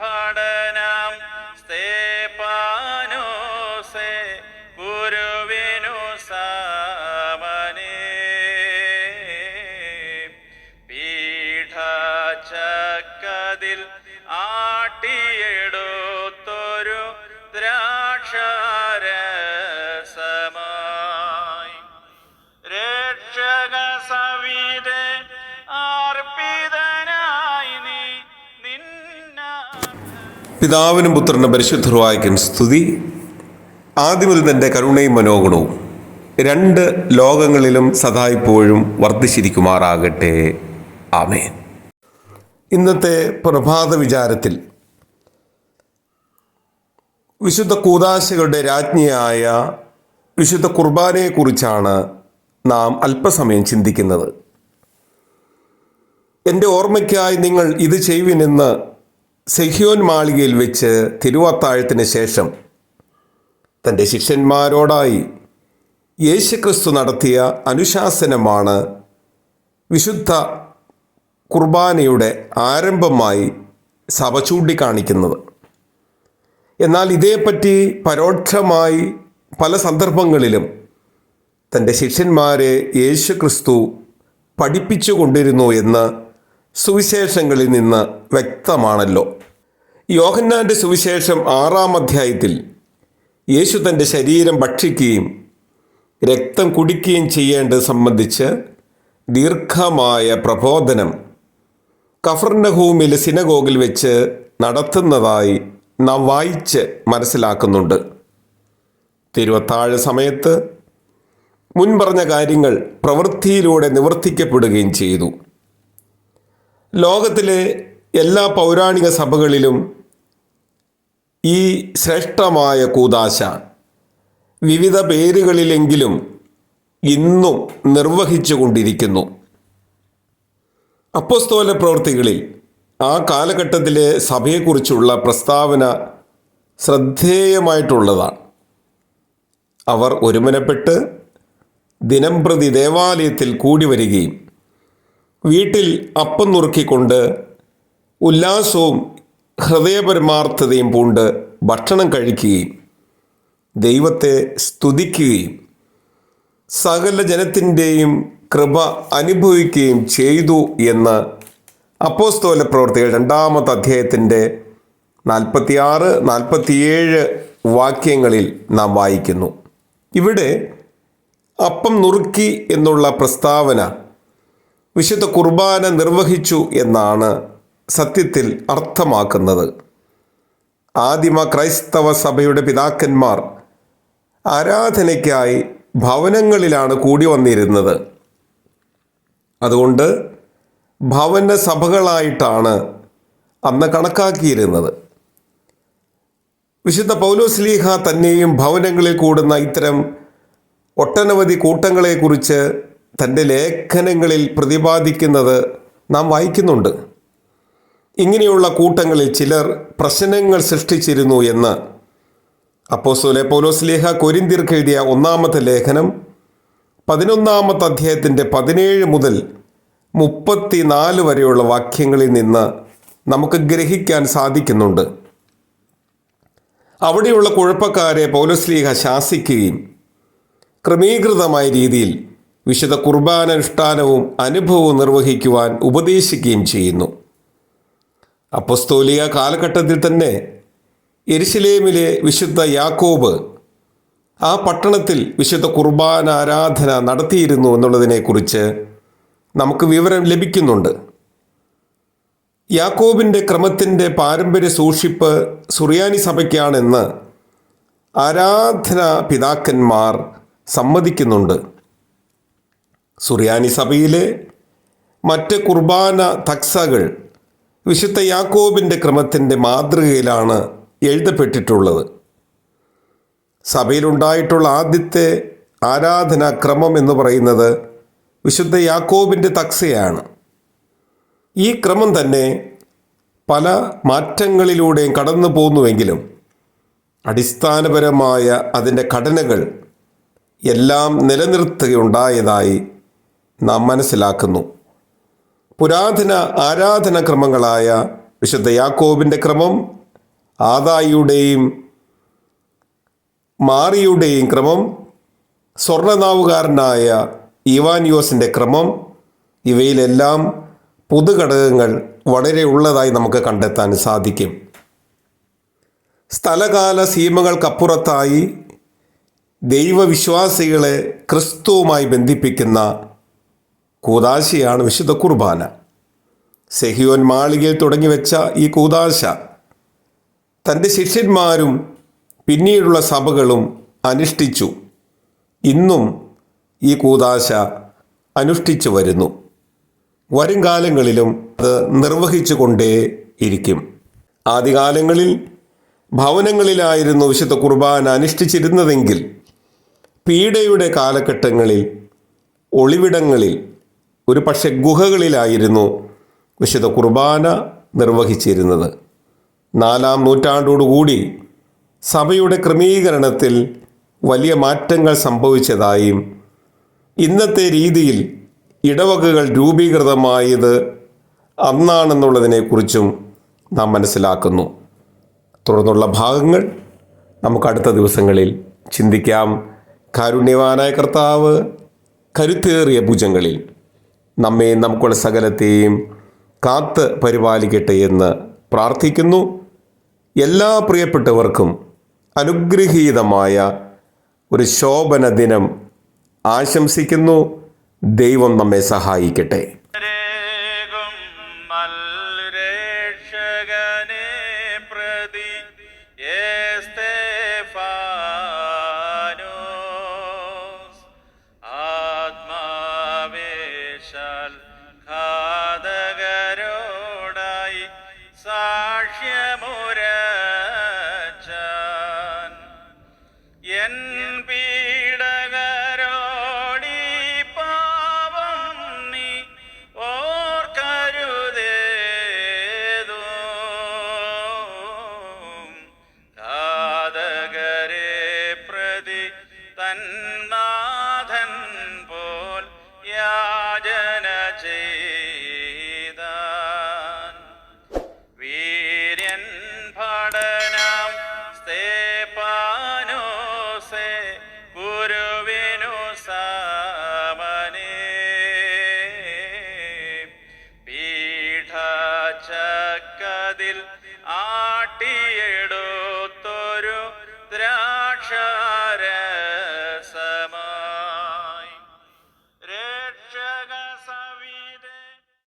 ഭടനാം സ്തേപ്പാനോസെ ഗുരുവിനു സാമനേ. പീഠചക്കതിൽ ആട്ടിയെടുത്തൊരു ദ്രാക്ഷരസമായി പിതാവിനും പുത്രനും പരിശുദ്ധർവായിക്കും സ്തുതി. ആദ്യമുതൽ തന്റെ കരുണയും മനോഗുണവും രണ്ട് ലോകങ്ങളിലും സദാ ഇപ്പോഴും വർദ്ധിച്ചിരിക്കുമാറാകട്ടെ. ആമേൻ. ഇന്നത്തെ പ്രഭാത വിചാരത്തിൽ വിശുദ്ധ കൂതാശകളുടെ രാജ്ഞിയായ വിശുദ്ധ കുർബാനയെക്കുറിച്ചാണ് നാം അല്പസമയം ചിന്തിക്കുന്നത്. എന്റെ ഓർമ്മയ്ക്കായി നിങ്ങൾ ഇത് ചെയ്യുവിനെന്ന് സെഹ്യോൻ മാളികയിൽ വെച്ച് തിരുവത്താഴത്തിന് ശേഷം തന്റെ ശിഷ്യന്മാരോടായി യേശുക്രിസ്തു നടത്തിയ അനുശാസനമാണ് വിശുദ്ധ കുർബാനയുടെ ആരംഭമായി സഭ ചൂണ്ടിക്കാണിക്കുന്നത്. എന്നാൽ ഇതേപ്പറ്റി പരോക്ഷമായി പല സന്ദർഭങ്ങളിലും തന്റെ ശിഷ്യന്മാരെ യേശുക്രിസ്തു പഠിപ്പിച്ചു കൊണ്ടിരുന്നു എന്ന് സുവിശേഷങ്ങളിൽ നിന്ന് വ്യക്തമാണല്ലോ. യോഹന്നാന്റെ സുവിശേഷം ആറാം അധ്യായത്തിൽ യേശു തന്റെ ശരീരം ഭക്ഷിക്കുകയും രക്തം കുടിക്കുകയും ചെയ്യേണ്ടത് സംബന്ധിച്ച് ദീർഘമായ പ്രബോധനം കഫർണഹൂമിലെ സിനഗോഗിൽ വെച്ച് നടത്തുന്നതായി നാം വായിച്ച് മനസ്സിലാക്കുന്നുണ്ട്. തിരുവത്താഴ സമയത്ത് മുൻപറഞ്ഞ കാര്യങ്ങൾ പ്രവൃത്തിയിലൂടെ നിവർത്തിക്കപ്പെടുകയും ചെയ്തു. ലോകത്തിലെ എല്ലാ പൗരാണിക സഭകളിലും ഈ ശ്രേഷ്ഠമായ കൂതാശ വിവിധ പേരുകളിലെങ്കിലും ഇന്നും നിർവഹിച്ചു കൊണ്ടിരിക്കുന്നു അപ്പോസ്തോല പ്രവൃത്തികളിൽ ആ കാലഘട്ടത്തിലെ സഭയെക്കുറിച്ചുള്ള പ്രസ്താവന ശ്രദ്ധേയമായിട്ടുള്ളതാണ്. അവർ ഒരുമനപ്പെട്ട് ദിനംപ്രതി ദേവാലയത്തിൽ കൂടി വരികയും വീട്ടിൽ അപ്പം നുറുക്കിക്കൊണ്ട് ഉല്ലാസവും ഹൃദയപരമാർത്ഥതയും പൂണ്ട് ഭക്ഷണം കഴിക്കുകയും ദൈവത്തെ സ്തുതിക്കുകയും സകല ജനത്തിന്റെയും കൃപ അനുഭവിക്കുകയും ചെയ്തു എന്ന് അപ്പോസ്തോല പ്രവർത്തികൾ രണ്ടാമത്തെ അധ്യായത്തിന്റെ നാൽപ്പത്തിയാറ് നാൽപ്പത്തിയേഴ് വാക്യങ്ങളിൽ നാം വായിക്കുന്നു. ഇവിടെ അപ്പം നുറുക്കി എന്നുള്ള പ്രസ്താവന വിശുദ്ധ കുർബാന നിർവഹിച്ചു എന്നാണ് സത്യത്തിൽ അർത്ഥമാക്കുന്നത്. ആദിമ ക്രൈസ്തവ സഭയുടെ പിതാക്കന്മാർ ആരാധനയ്ക്കായി ഭവനങ്ങളിലാണ് കൂടി വന്നിരുന്നത്. അതുകൊണ്ട് ഭവന സഭകളായിട്ടാണ് അന്ന് കണക്കാക്കിയിരുന്നത്. വിശുദ്ധ പൗലോസ്ലീഹ തന്നെയും ഭവനങ്ങളിൽ കൂടുന്ന ഇത്തരം ഒട്ടനവധി കൂട്ടങ്ങളെക്കുറിച്ച് തന്റെ ലേഖനങ്ങളിൽ പ്രതിപാദിക്കുന്നത് നാം വായിക്കുന്നുണ്ട്. ഇങ്ങനെയുള്ള കൂട്ടങ്ങളിൽ ചിലർ പ്രശ്നങ്ങൾ സൃഷ്ടിച്ചിരുന്നു എന്ന്. അപ്പോസ്തോലെ പോലോസ്ലേഹ കൊരിന്തിർക്ക് എഴുതിയ ഒന്നാമത്തെ ലേഖനം പതിനൊന്നാമത്തെ അധ്യായത്തിന്റെ പതിനേഴ് മുതൽ മുപ്പത്തിനാല് വരെയുള്ള വാക്യങ്ങളിൽ നിന്ന് നമുക്ക് ഗ്രഹിക്കാൻ സാധിക്കുന്നുണ്ട്. അവിടെയുള്ള കുഴപ്പക്കാരെ പൗലസ്ലീഹ ശാസിക്കുകയും ക്രമീകൃതമായ രീതിയിൽ വിശുദ്ധ കുർബാനുഷ്ഠാനവും അനുഭവവും നിർവഹിക്കുവാൻ ഉപദേശിക്കുകയും ചെയ്യുന്നു. അപ്പസ്തോലിക കാലഘട്ടത്തിൽ തന്നെ എരിശിലേമിലെ വിശുദ്ധ യാക്കോബ് ആ പട്ടണത്തിൽ വിശുദ്ധ കുർബാന ആരാധന നടത്തിയിരുന്നു എന്നുള്ളതിനെക്കുറിച്ച് നമുക്ക് വിവരം ലഭിക്കുന്നുണ്ട്. യാക്കോബിന്റെ ക്രമത്തിന്റെ പാരമ്പര്യ സൂക്ഷിപ്പ് സുറിയാനി സഭയ്ക്കാണെന്ന് ആരാധന പിതാക്കന്മാർ സമ്മതിക്കുന്നുണ്ട്. സുറിയാനി സഭയിലെ മറ്റ് കുർബാന തക്സകൾ വിശുദ്ധ യാക്കോബിന്റെ ക്രമത്തിന്റെ മാതൃകയിലാണ് എഴുതപ്പെട്ടിട്ടുള്ളത്. സഭയിലുണ്ടായിട്ടുള്ള ആദ്യത്തെ ആരാധനാക്രമം എന്ന് പറയുന്നത് വിശുദ്ധ യാക്കോബിന്റെ തക്സയാണ്. ഈ ക്രമം തന്നെ പല മാറ്റങ്ങളിലൂടെയും കടന്നു പോകുന്നുവെങ്കിലും അടിസ്ഥാനപരമായ അതിന്റെ ഘടനകൾ എല്ലാം നിലനിർത്തുകയുണ്ടായതായി നാം മനസ്സിലാക്കുന്നു. പുരാതന ആരാധനാക്രമങ്ങളായ വിശുദ്ധ യാക്കോബിന്റെ ക്രമം ആദായിയുടെയും മാറിയുടെയും ക്രമം സ്വർണനാവുകാരനായ ഇവാനിയോസിന്റെ ക്രമം ഇവയിലെല്ലാം പൊതുഘടകങ്ങൾ വളരെ ഉള്ളതായി നമുക്ക് കണ്ടെത്താൻ സാധിക്കും. സ്ഥലകാല സീമകൾക്കപ്പുറത്തായി ദൈവവിശ്വാസികളെ ക്രിസ്തുവുമായി ബന്ധിപ്പിക്കുന്ന കൂതാശയാണ് വിശുദ്ധ കുർബാന. സെഹിയോൻ മാളികയിൽ തുടങ്ങി വെച്ച ഈ കൂതാശ തന്റെ ശിഷ്യന്മാരും പിന്നീടുള്ള സഭകളും അനുഷ്ഠിച്ചു. ഇന്നും ഈ കൂതാശ അനുഷ്ഠിച്ചു വരുന്നു. വരും കാലങ്ങളിലും അത് നിർവഹിച്ചു കൊണ്ടേ ഇരിക്കും ആദ്യകാലങ്ങളിൽ ഭവനങ്ങളിലായിരുന്നു വിശുദ്ധ കുർബാന അനുഷ്ഠിച്ചിരുന്നതെങ്കിൽ പീഡയുടെ കാലഘട്ടങ്ങളിൽ ഒളിവിടങ്ങളിൽ ഒരു പക്ഷെ ഗുഹകളിലായിരുന്നു വിശുദ്ധ കുർബാന നിർവഹിച്ചിരുന്നത്. നാലാം നൂറ്റാണ്ടോടുകൂടി സഭയുടെ ക്രമീകരണത്തിൽ വലിയ മാറ്റങ്ങൾ സംഭവിച്ചതായും ഇന്നത്തെ രീതിയിൽ ഇടവകകൾ രൂപീകൃതമായത് അന്നാണെന്നുള്ളതിനെക്കുറിച്ചും നാം മനസ്സിലാക്കുന്നു. തുടർന്നുള്ള ഭാഗങ്ങൾ നമുക്ക് അടുത്ത ദിവസങ്ങളിൽ ചിന്തിക്കാം. കാരുണ്യവാനായ കർത്താവ് കരുത്തേറിയ ഭുജങ്ങളിൽ. നമ്മെ നമുക്കുള്ള സകലത്തെയും കാത്ത് പരിപാലിക്കട്ടെ എന്ന് പ്രാർത്ഥിക്കുന്നു. എല്ലാ പ്രിയപ്പെട്ടവർക്കും അനുഗ്രഹീതമായ ഒരു ശോഭന ദിനം ആശംസിക്കുന്നു. ദൈവം നമ്മെ സഹായിക്കട്ടെ. പീഠചക്കതിൽ ആട്ടിയ